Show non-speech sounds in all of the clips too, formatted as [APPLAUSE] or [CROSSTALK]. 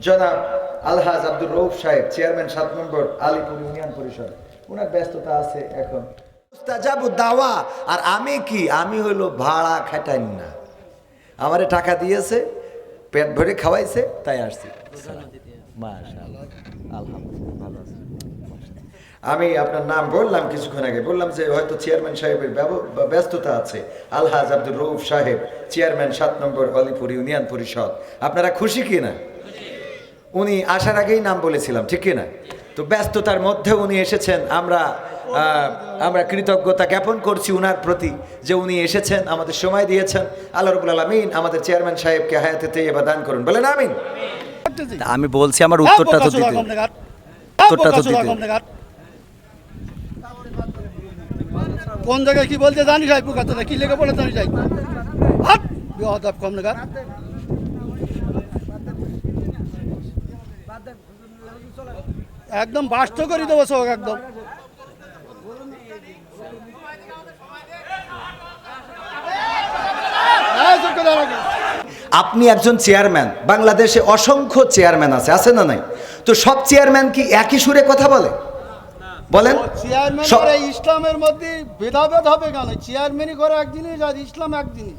জনাব আলহাজ আব্দুর রৌফ সাহেব চেয়ারম্যান সাত নম্বর আলিপুর ইউনিয়ন পরিষদ। ওনার ব্যস্ততা আছে এখন। যাব দাওয়া আর আমি কি? আমি হইল ভাড়া খাটাই না। আমারে টাকা দিয়েছে পেট ভরে খাওয়াইছে তাই আসছি। মাশাআল্লাহ। আলহামদুলিল্লাহ ভালো আছি। আমি আপনার নাম বললাম কিছুক্ষণ আগে বললাম যে হয়তো চেয়ারম্যান সাহেবের ব্যব- ব্যস্ততা আছে। আলহাজ আব্দুর রৌফ সাহেব চেয়ারম্যান সাত নম্বর অলিপুর ইউনিয়ন পরিষদ। আপনারা খুশি কি না উনি আসার আগেই নাম বলেছিলাম, ঠিক না তো ব্যস্ততার মধ্যে উনি এসেছেন, আমরা আমরা কৃতজ্ঞতা জ্ঞাপন করছি উনার প্রতি যে উনি এসেছেন, আমাদের সময় দিয়েছেন। আল্লাহ রবুল আলমিন আমাদের চেয়ারম্যান সাহেবকে হায়াতে এবার দান করুন। বলেন, আমিন। আমি বলছি আমার উত্তরটা তো দিতে। উত্তরটা তো দিতে। কোন জায়গায় কি বলতে জানি না, কি লেগে বলে জানি বেহদাব কম নাগাদ একদম বাস্ত করে দেবো সব একদম। আপনি একজন চেয়ারম্যান বাংলাদেশে অসংখ্য চেয়ারম্যান আছে আছে না নাই? তো সব চেয়ারম্যান কি একই সুরে কথা বলে? বলেন। চেয়ারম্যান ইসলামের মধ্যে ভেদাভেদ হবে কেন? চেয়ারম্যানই করে এক জিনিস আর ইসলাম এক জিনিস।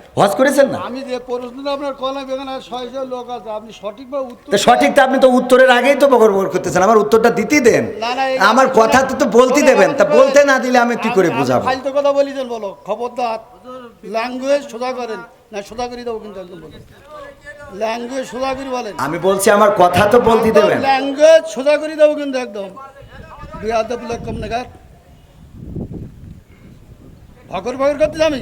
হজ করেছেন না? আমি যে প্রশ্নটা আপনার কলাম এখানে ছয়শো লোক আছে আপনি সঠিকভাবে উত্তর তো সঠিক তো আপনি তো উত্তরের আগেই তো বকর বকর করতেছেন আমার উত্তরটা দিতেই দেন। না, না, আমার কথা তো তো বলতে দেবেন তা বলতে না দিলে আমি কি করে বুঝাবো? ফালতু কথা বলিছেন বলো খবরদার। ল্যাঙ্গুয়েজ সোজা করেন। না সোজা করে দেবো কিন্তু একদম বলেন ল্যাঙ্গুয়েজ সোজা করে বলেন। আমি বলছি আমার কথা তো বলতে দেবেন। ল্যাঙ্গুয়েজ সোজা করে দেবো কিন্তু একদম। বিয়াদব লোক কম নাগাদ ভগর ভগর করতে আমি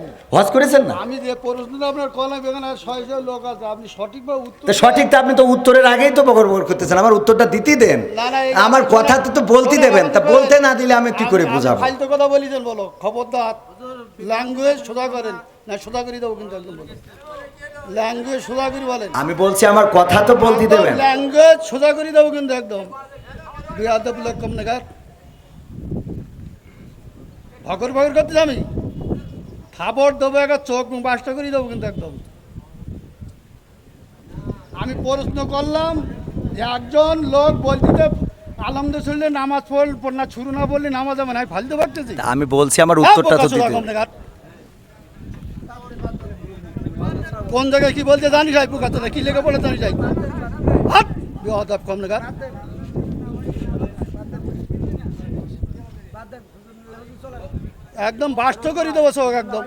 হজ করেছেন না? আমি যে প্রশ্নটা আপনার কলাম এখানে ছয়শো লোক আছে আপনি সঠিকভাবে উত্তর তো সঠিক তো আপনি তো উত্তরের আগেই তো বকর বকর করতেছেন আমার উত্তরটা দিতেই দেন। না, না, আমার কথা তো তো বলতে দেবেন তা বলতে না দিলে আমি কি করে বুঝাবো? ফালতু কথা বলিছেন বলো খবরদার। ল্যাঙ্গুয়েজ সোজা করেন। না সোজা করে দেবো কিন্তু একদম বলেন ল্যাঙ্গুয়েজ সোজা করে বলেন। আমি বলছি আমার কথা তো বলতে দেবেন। ল্যাঙ্গুয়েজ সোজা করে দেবো কিন্তু একদম। বিয়াদব লোক কম নাগাদ ভগর ভগর করতে আমি খাবার দেবো একটা চোখ বাসটা করে দেবো কিন্তু একদম। আমি প্রশ্ন করলাম যে একজন লোক বলতে আলমদের শুনলে নামাজ পড়ল পড়না ছুরু না বললে নামাজ হবে না। আমি ফালতে পারতেছি আমি বলছি আমার উত্তরটা তো দিতে। কোন জায়গায় কি বলতে জানি যাই পোকা কি লেগে বলে জানি যাই হাট বেহদাব কম নাগাদ একদম বাস্ত করে দেবো সব একদম।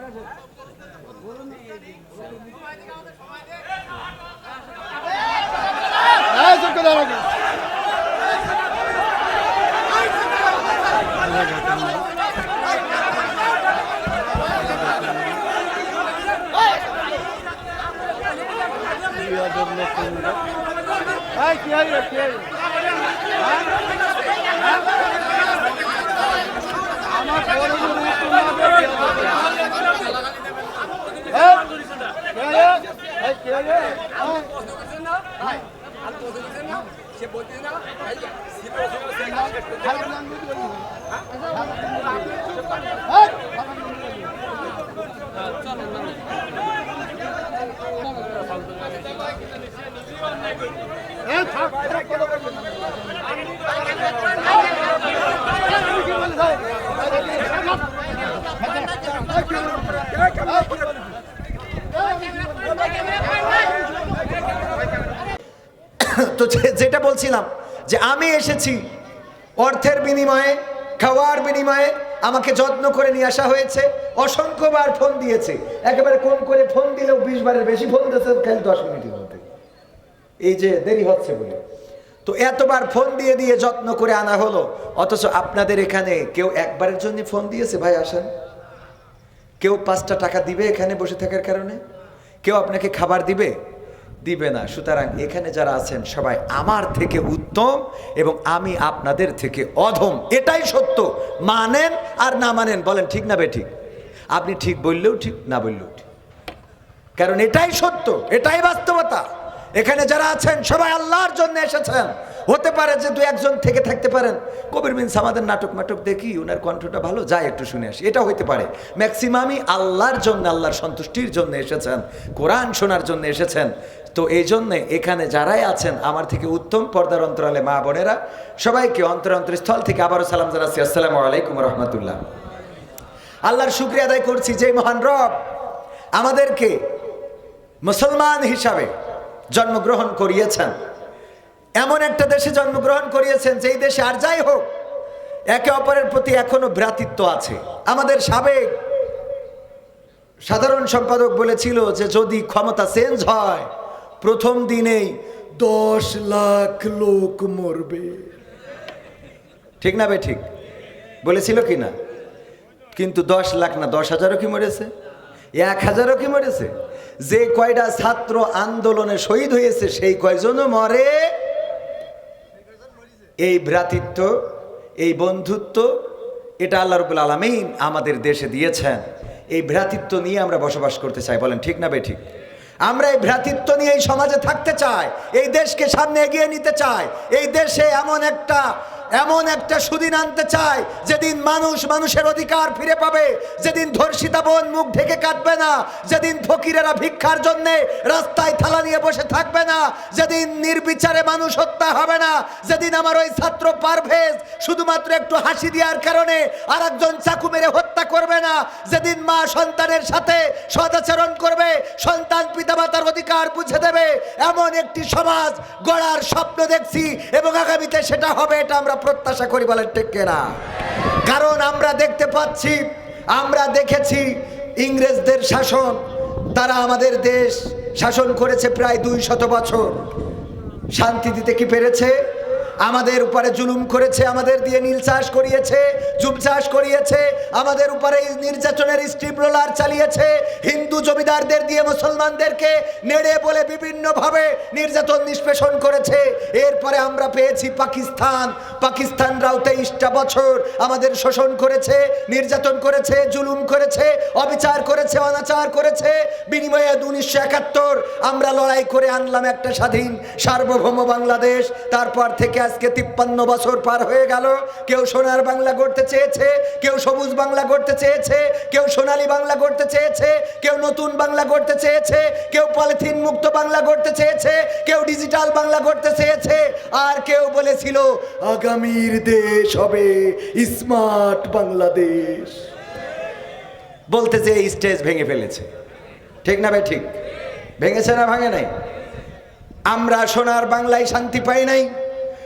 এই, কি হইল, হ্যাঁ? হ্যাঁ? আমার বড় বড় উত্তর না দিয়ে কি হবে? এই, কি হইল? এই, কি হইল? হ্যাঁ? এই, থাক, থাক, থাক, থাক। আমি কি বলি, ভাই? [LAUGHS] তো যেটা বলছিলাম যে আমি এসেছি অর্থের বিনিময়ে, খাওয়ার বিনিময়ে, আমাকে যত্ন করে নিয়ে আসা হয়েছে, অসংখ্যবার ফোন দিয়েছে। একেবারে কম করে ফোন দিলেও বিশ বারের বেশি ফোন দিয়েছে খালি দশ মিনিটের মধ্যে। এই যে দেরি হচ্ছে বলে। তো এতবার ফোন দিয়ে দিয়ে যত্ন করে আনা হলো, অথচ আপনাদের এখানে কেউ একবারের জন্য ফোন দিয়েছে? ভাই, আসেন। কেউ পাঁচটা টাকা দিবে এখানে বসে থাকার কারণে? কেউ আপনাকে খাবার দিবে? দিবে না। সুতরাং এখানে যারা আছেন সবাই আমার থেকে উত্তম এবং আমি আপনাদের থেকে অধম। এটাই সত্য। মানেন আর না মানেন, বলেন ঠিক না বেঠিক? আপনি ঠিক বললেও ঠিক, না বললেও ঠিক। কারণ এটাই সত্য, এটাই বাস্তবতা। এখানে যারা আছেন সবাই আল্লাহর জন্য এসেছেন। হতে পারে যে দু একজন থেকে থাকতে পারেন। কবির মিন্স আমাদের নাটক মাটক দেখি ওনার কণ্ঠটা ভালো? যায় একটু শুনে আসি। এটা হইতে পারে। ম্যাক্সিমামই আল্লাহর জন্য, আল্লাহর সন্তুষ্টির জন্য এসেছেন। কোরআন শোনার জন্য এসেছেন। তো এই জন্যে এখানে যারাই আছেন, আমার থেকে উত্তম পর্দার অন্তরালে মা বোনেরা, সবাইকে অন্তর অন্তরস্থল থেকে আবারও সালাম জানাচ্ছি। আসসালামু আলাইকুম রহমতুল্লাহ। আল্লাহর শুক্রিয়া আদায় করছি যে মহান রব আমাদেরকে মুসলমান হিসাবে জন্মগ্রহণ করিয়েছেন। এমন একটা দেশে জন্মগ্রহণ করিয়েছেন যেই দেশে আর যাই হোক, একে অপরের প্রতি এখনও ভ্রাতৃত্ব আছে। আমাদের সাবেক সাধারণ সম্পাদক বলেছিল যে যদি ক্ষমতা চেঞ্জ হয়, প্রথম দিনেই দশ লাখ লোক মরবে। ঠিক না বে ঠিক? বলেছিল কি না? কিন্তু দশ লাখ না দশ হাজারও কি মরেছে? এক হাজারও কি মরেছে? যে কয়টা ছাত্র আন্দোলনে শহীদ হয়েছে, সেই কয়জনও মরে এই ভ্রাতৃত্ব, এই বন্ধুত্ব, এটা আল্লাহ রবুল আলমিন আমাদের দেশে দিয়েছেন। এই ভ্রাতৃত্ব নিয়ে আমরা বসবাস করতে চাই, বলেন ঠিক না বে ঠিক আমরা এই ভ্রাতৃত্ব নিয়ে এই সমাজে থাকতে চাই, এই দেশকে সামনে এগিয়ে নিতে চাই, এই দেশে এমন একটা এমন একটা সুদিন আনতে চাই যেদিন মানুষ মানুষের অধিকার ফিরে পাবে, যেদিন ধর্ষিতা বোন মুখ ঢেকে কাটবে না, যেদিন ফকিরেরা ভিক্ষার জন্য রাস্তায় থালা নিয়ে বসে থাকবে না, যেদিন নির্বিচারে মানুষ হত্যা হবে না, যেদিন আমার ওই ছাত্র পারভেজ শুধুমাত্র একটু হাসি দেওয়ার কারণে আর একজন চাকু মেরে হত্যা করবে না। যেদিন মা সন্তানের সাথে সদাচরণ করবে, সন্তান পিতামাতার অধিকার বুঝে দেবে। এমন একটি সমাজ গড়ার স্বপ্ন দেখছি এবং আগামীতে সেটা হবে, এটা আমরা প্রত্যাশা করি বলেন ঠিক না কারণ আমরা দেখতে পাচ্ছি, আমরা দেখেছি ইংরেজদের শাসন। তারা আমাদের দেশ শাসন করেছে প্রায় দুই শত বছর। শান্তি দিতে কি পেরেছে? আমাদের উপরে জুলুম করেছে, আমাদের দিয়ে নীল চাষ করিয়েছে, জুম চাষ করিয়েছে, আমাদের উপরে নির্যাতনের স্ট্রিপ রোলার চালিয়েছে, হিন্দু জমিদারদের দিয়ে মুসলমানদেরকে নেড়ে বলে বিভিন্নভাবে নির্যাতন নিষ্পেষণ করেছে। এরপরে আমরা পেয়েছি পাকিস্তান। পাকিস্তানরাও তেইশটা বছর আমাদের শোষণ করেছে, নির্যাতন করেছে, জুলুম করেছে, অবিচার করেছে, অনাচার করেছে। বিনিময়ে উনিশশো একাত্তর আমরা লড়াই করে আনলাম একটা স্বাধীন, সার্বভৌম বাংলাদেশ। তারপর থেকে আজকে তিপ্পান্ন বছর পার হয়ে গেল। কেউ সোনার বাংলা গড়তে চেয়েছে, কেউ সবুজ বাংলা গড়তে চেয়েছে, কেউ সোনালী বাংলা গড়তে চেয়েছে, কেউ নতুন বাংলা গড়তে চেয়েছে, কেউ পলিথিন মুক্ত বাংলা গড়তে চেয়েছে, কেউ ডিজিটাল বাংলা গড়তে চেয়েছে, আর কেউ বলেছিল, আগামীর দেশ হবে স্মার্ট বাংলাদেশ। বলতে যে স্টেজ ভেঙে ফেলেছে। ঠিক না ভাই? ঠিক। ভেঙেছে না ভাঙে নাই? আমরা সোনার বাংলায় শান্তি পাই নাই।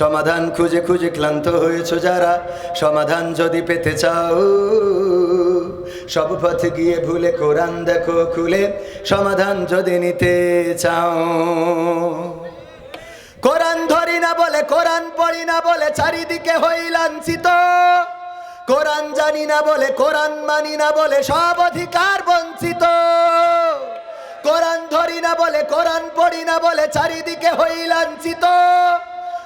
সমাধান খুঁজে খুঁজে ক্লান্ত হয়েছ যারা, সমাধান যদি পেতে চাও। সব পথ গিয়ে ভুলে কোরআন দেখো খুলে, সমাধান যদি নিতে চাও। কোরআন ধরি না বলে, কোরআন পড়ি না বলে চারিদিকে হই লাঞ্ছিত। কোরআন জানি না বলে, কোরআন মানি না বলে সব অধিকার বঞ্চিত। কোরআন ধরি না বলে, কোরআন পড়ি না বলে চারিদিকে হই লাঞ্ছিত।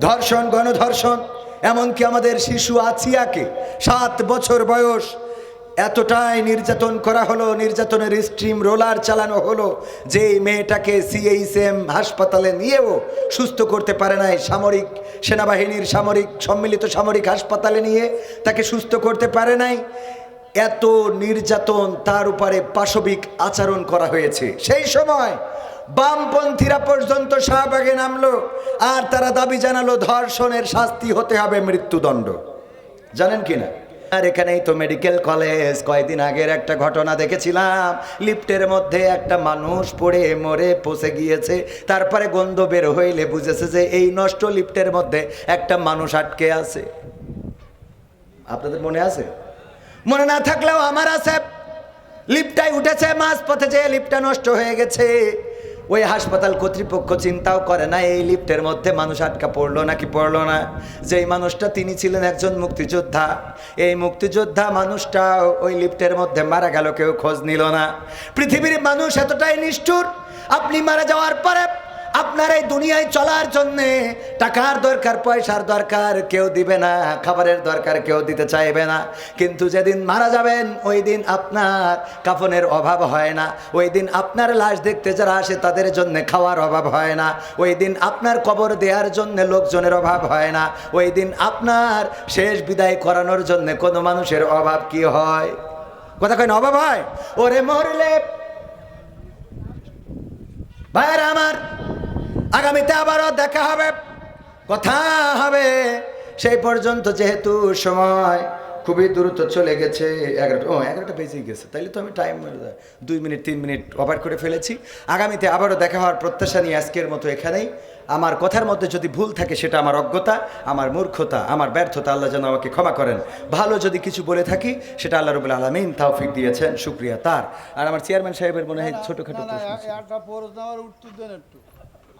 ধর্ষণ, গণধর্ষণ, এমনকি আমাদের শিশু আছিয়াকে সাত বছর বয়স, এতটাই নির্যাতন করা হলো, নির্যাতনের স্ট্রিম রোলার চালানো হলো যে মেয়েটাকে সিএইচএম হাসপাতালে নিয়েও সুস্থ করতে পারে নাই সামরিক সেনাবাহিনীর সামরিক, সম্মিলিত সামরিক হাসপাতালে নিয়ে তাকে সুস্থ করতে পারে নাই। এত নির্যাতন তার উপরে পাশবিক আচরণ করা হয়েছে। সেই সময় বামপন্থীরা পর্যন্ত শাহবাগে নামলো, আর তারা দাবি জানালো ধর্ষণের শাস্তি হতে হবে মৃত্যুদণ্ড। জানেন কি না? আর এখানেই তো মেডিকেল কলেজ, কয়েকদিন আগের একটা ঘটনা দেখেছিলাম। লিফটের মধ্যে একটা মানুষ পড়ে, মরে, পচে গিয়েছে। তারপরে গন্ধ বের হইলে বুঝেছে যে এই নষ্ট লিফটের মধ্যে একটা মানুষ আটকে আছে। আপনাদের মনে আছে? মনে না থাকলেও আমার আছে। লিফটাই উঠেছে মাঝ পথে যে লিফটটা নষ্ট হয়ে গেছে। ওই হাসপাতাল কর্তৃপক্ষ চিন্তাও করে না, এই লিফটের মধ্যে মানুষ আটকা পড়ল নাকি পড়ল না? যেই মানুষটা তিনি ছিলেন একজন মুক্তিযোদ্ধা। এই মুক্তিযোদ্ধা মানুষটা ওই লিফটের মধ্যে মারা গেল, কেউ খোঁজ নিল না। পৃথিবীর মানুষ এতটাই নিষ্ঠুর, আপনি মারা যাওয়ার পরে আপনার এই দুনিয়ায় চলার জন্যে টাকার দরকার, পয়সার দরকার কেউ দিবে না, খাবারের দরকার কেউ দিতে চাইবে না। কিন্তু যেদিন মারা যাবেন, ওই দিন আপনার কাফনের অভাব হয় না। ওই দিন আপনার লাশ দেখতে যারা আসে, তাদের জন্য খাওয়ার অভাব হয় না। ওই দিন আপনার কবর দেওয়ার জন্য লোকজনের অভাব হয় না। ওই দিন আপনার শেষ বিদায় করানোর জন্য কোনো মানুষের অভাব কি হয়? কথা কয় না, অভাব হয়? ওরে মরলে, ভাইয়ের আমার আগামীতে আবারও দেখা হবে কথা হবে। সেই পর্যন্ত যেহেতু সময় খুবই দ্রুত চলে গেছে এগারোটা ও এগারোটা বেজেই গেছে তাইলে তো আমি টাইম দুই মিনিট তিন মিনিট ওভার করে ফেলেছি। আগামীতে আবারও দেখা হওয়ার প্রত্যাশা নিয়ে আজকের মতো এখানেই। আমার কথার মধ্যে যদি ভুল থাকে সেটা আমার অজ্ঞতা আমার মূর্খতা আমার ব্যর্থতা আল্লাহ যেন আমাকে ক্ষমা করেন। ভালো যদি কিছু বলে থাকি সেটা আল্লাহ রবুল আলমিন তাওফিক দিয়েছেন শুক্রিয়া তার। আর আমার চেয়ারম্যান সাহেবের মনে হয় ছোটোখাটো প্রশ্ন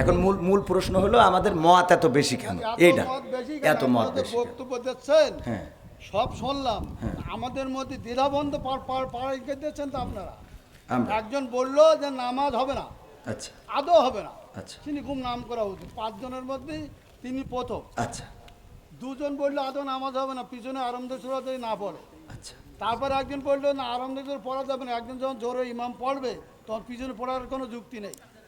এখন মূল মূল প্রশ্ন হলো আমাদের মত এত বেশি কেন? এইটা? এত মত বেশি বক্তব্য দিচ্ছেন? হ্যাঁ। সব শুনলাম। আমাদের মধ্যে দ্বিধাবন্ধ পাড়াই দিচ্ছেন তো আপনারা। একজন বলল যে নামাজ হবে না। আচ্ছা। আদৌ হবে না। আচ্ছা। তিনি খুব নাম করা উচিত। পাঁচজনের মধ্যে তিনি প্রথম। আচ্ছা। দুজন বলল আদৌ নামাজ হবে না? পিছনে আরম্ভ যদি না পড়ে। আচ্ছা। তারপর একজন বলল না আরম্ভ পড়া যাবে না। একজন যখন জোরে ইমাম পড়বে তখন পিছনে পড়ার কোনো যুক্তি নেই।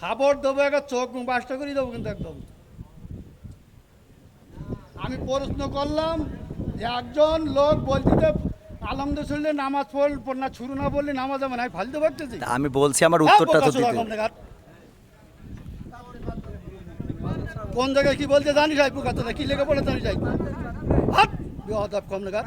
খাবার দেবো একটা চোখ বাসটা করে দেবো কিন্তু একদম। আমি প্রশ্ন করলাম যে একজন লোক বলতে আলহামদুলিল্লাহ নামাজ পড় পড় না শুরু না বললে নামাজ হবে না ফালতে পারতেছি আমি বলছি আমার উত্তরটা তো দিতে। কোন জায়গায় কি বলতে জানিস ভাই পোকা তোরা কি লেগে পড়ে জানিস ভাই হাট বিহদাব কম নাগার